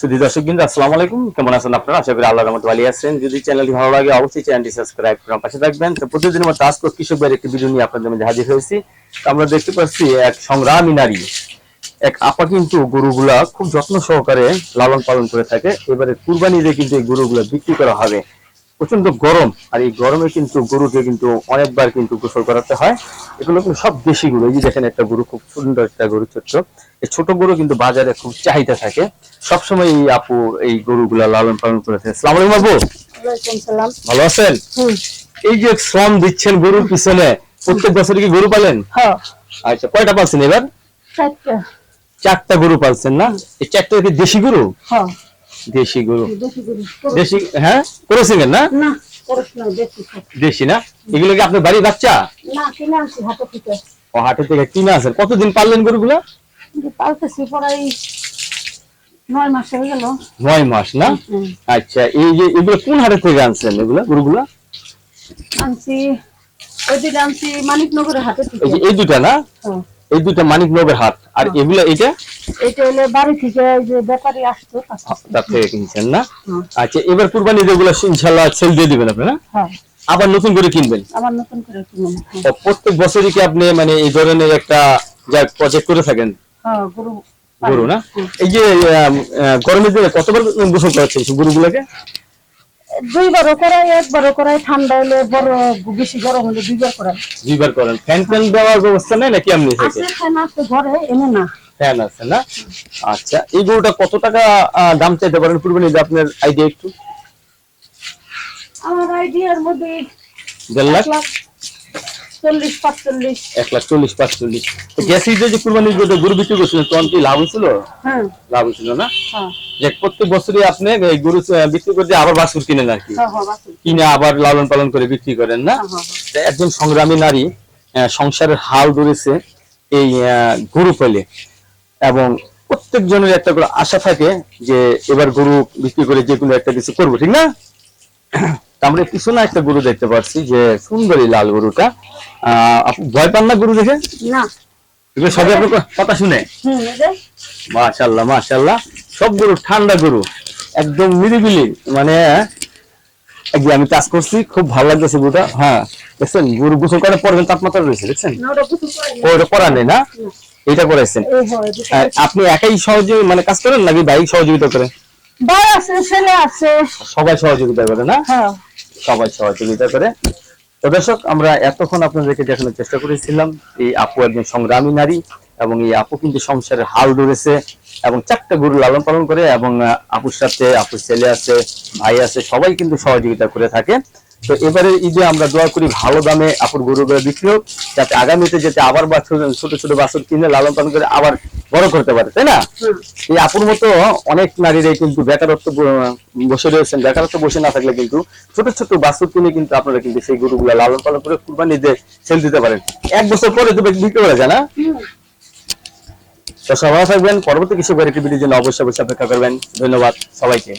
সুধী দর্শক বিন্দু, আসসালামু আলাইকুম। কেমন আছেন আপনারা? আশা করি আল্লাহর রহমতে ভালো আছেন। যদি চ্যানেলটি ভালো লাগে, অবশ্যই চ্যানেলটি সাবস্ক্রাইব করে পাশে থাকবেন। তো প্রতিদিনের মতো আজকে কৃষক একটি ভিডিও নিয়ে আপনাদের মধ্যে হাজির হয়েছি। আমরা দেখতে পাচ্ছি এক সংগ্রামী নারী, এক আপা কিন্তু গরুগুলা খুব যত্ন সহকারে লালন পালন করে থাকে। এবারে কুরবানিতে কিন্তু এই গরুগুলা বিক্রি করা হবে। প্রচণ্ড গরম। আর এই গরমে কিন্তু গরুকে কিন্তু অনেকবার কিন্তু গোসল করাতে হয়। এগুলো কিন্তু সব দেশি গরু। এই যে দেখেন একটা গরু খুব সুন্দর একটা গরু ছোট্ট। এই ছোট গরু কিন্তু বাজারে খুব চাহিদা থাকে। সবসময় এই আপু এই গরুগুলা লালন পালন করেছে সালাম আলাইকুম আপু। ভালো আছেন? এই যে শ্রম দিচ্ছেন গরুর পিছনে প্রত্যেক বছর কি গরু পালেন? হ্যাঁ। আচ্ছা কয়টা পালছেন এবার? চারটা। চারটা গরু পালছেন না? এই চারটা কি দেশি গরু? হ্যাঁ। দেশি গরু। দেশি হ্যাঁ? করেছেন না। দেশি না? এগুলো কি আপনার বাড়ির বাচ্চা? ও হাটে থেকে কিনে কতদিন পাললেন গরুগুলা? পালতেছি পড়াই নয় মাস হয়ে গেল। নয় মাস না? আচ্ছা এই যে এগুলো কোন হাটে থেকে আনছেন এগুলা গরুগুলা? আনছি ওই দিকে আনছি মানিকনগরের হাতে এই দুটা না? হ্যাঁ। এই দুটা হাট। আর এগুলা এটা এটা হলে বাড়ি থেকে যে ব্যাপারী আসতো তার থেকে। কিনছেন না? আচ্ছা এবার কুরবানি যেগুলো ইনশাল্লাহ সেল দিয়ে দিবেন আপনি হ্যাঁ। আবার নতুন করে কিনবেন? আবার নতুন করে কিনে নি। হ্যাঁ। প্রত্যেক বছরই কি আপনি মানে এই ধরনের একটা যা প্রজেক্ট করে থাকেন? হ্যাঁ গরু গরু না? এই যে গরমের দিনে কতবার গোসল করাচ্ছেন গরুগুলোকে? দুইবারও করাই একবারও করাই ঠান্ডা হলে বড় বেশি গরম হলে দুইবার করাই। দুইবার করেন। ফ্যান ফ্যান দেওয়ার ব্যবস্থা নেই নাকি আছে ফ্যান আছে ঘরে এনে না। ফ্যান আছে না? আচ্ছা এই গরুটা কত টাকা দাম চাইতে পারেন? দিয়ে আপনার আইডিয়া একটু। আমার আইডিয়ার মধ্যে দেড় লাখ? চল্লিশ পাঁচচল্লিশ। এক লাখ চল্লিশ পাঁচচল্লিশ। তো গ্যাসি যে কুরবানি গরু বিক্রি করছিলেন তখন কি লাভ হয়েছিল? হ্যাঁ। লাভ হয়েছিল না? হ্যাঁ। যে প্রত্যেক বছরই আপনি গরু বিক্রি করতে আবার বাছুর কিনেন আর কি। হ্যাঁ। কিনে আবার লালন পালন করে বিক্রি করেন না? একজন সংগ্রামী নারী সংসারের হাল ধরেছে এই গরু পেলে। এবং প্রত্যেক জনের একটা করে আশা থাকে যে এবার গরু বিক্রি করে যে কোনো একটা কিছু করব ঠিক না? আমরা পিছনে একটা গরু দেখতে পাচ্ছি যে সুন্দরী লাল গরুটা। আহ আপনি ভয় পান না গরু দেখে? না। এগুলো সবই আপনার কথা শুনে? মাশাল্লাহ মাশাল্লাহ সব গরু ঠান্ডা গরু একদম নিরিবিলি। মানে একদিন আমি কাজ করছি খুব ভালো লাগতেছে গরুটা। হ্যাঁ দেখছেন গরু গোসল করে পরে তাপমাত্রা রয়েছে দেখছেন? না, ওটা না। ও এটা করার নেই না। এটা। আর আপনি একাই সহজে মানে কাজ করেন নাকি ভাই সহযোগিতা করে? ভাই আছে ছেলে আছে। সবাই সহযোগিতা করে না? হ্যাঁ। সবাই সহযোগিতা করে। তো দর্শক আমরা এতক্ষণ আপনাদেরকে দেখানোর চেষ্টা করেছিলাম এই আপু একজন সংগ্রামী নারী এবং এই আপু কিন্তু সংসারের হাল ধরেছে এবং চারটা গরু লালন পালন করে এবং আপুর সাথে আপুর ছেলে আছে ভাই আছে সবাই কিন্তু সহযোগিতা করে থাকে। তো এবারে ঈদে আমরা দোয়া করি ভালো দামে আপুর গরুগুলো বিক্রি হোক যাতে আগামীতে যাতে আবার বাছুর ছোট ছোট বাছুর কিনে লালন পালন করে আবার বড় করতে পারে তাই না? এই আপুর মতো অনেক নারীরাই কিন্তু বেকারত্ব বসে রয়েছেন। বেকারত্ব বসে না থাকলে কিন্তু ছোট ছোট বাছুর কিনে কিন্তু আপনারা কিন্তু সেই গরুগুলো লালন পালন করে কুরবানি দিয়ে সেল দিতে পারেন। এক বছর পরে তো বিক্রি করা যায় না? তো সবাই থাকবেন। পরবর্তী কিছু একটি ভিডিওর জন্য অবশ্যই অবশ্যই অপেক্ষা করবেন। ধন্যবাদ সবাইকে।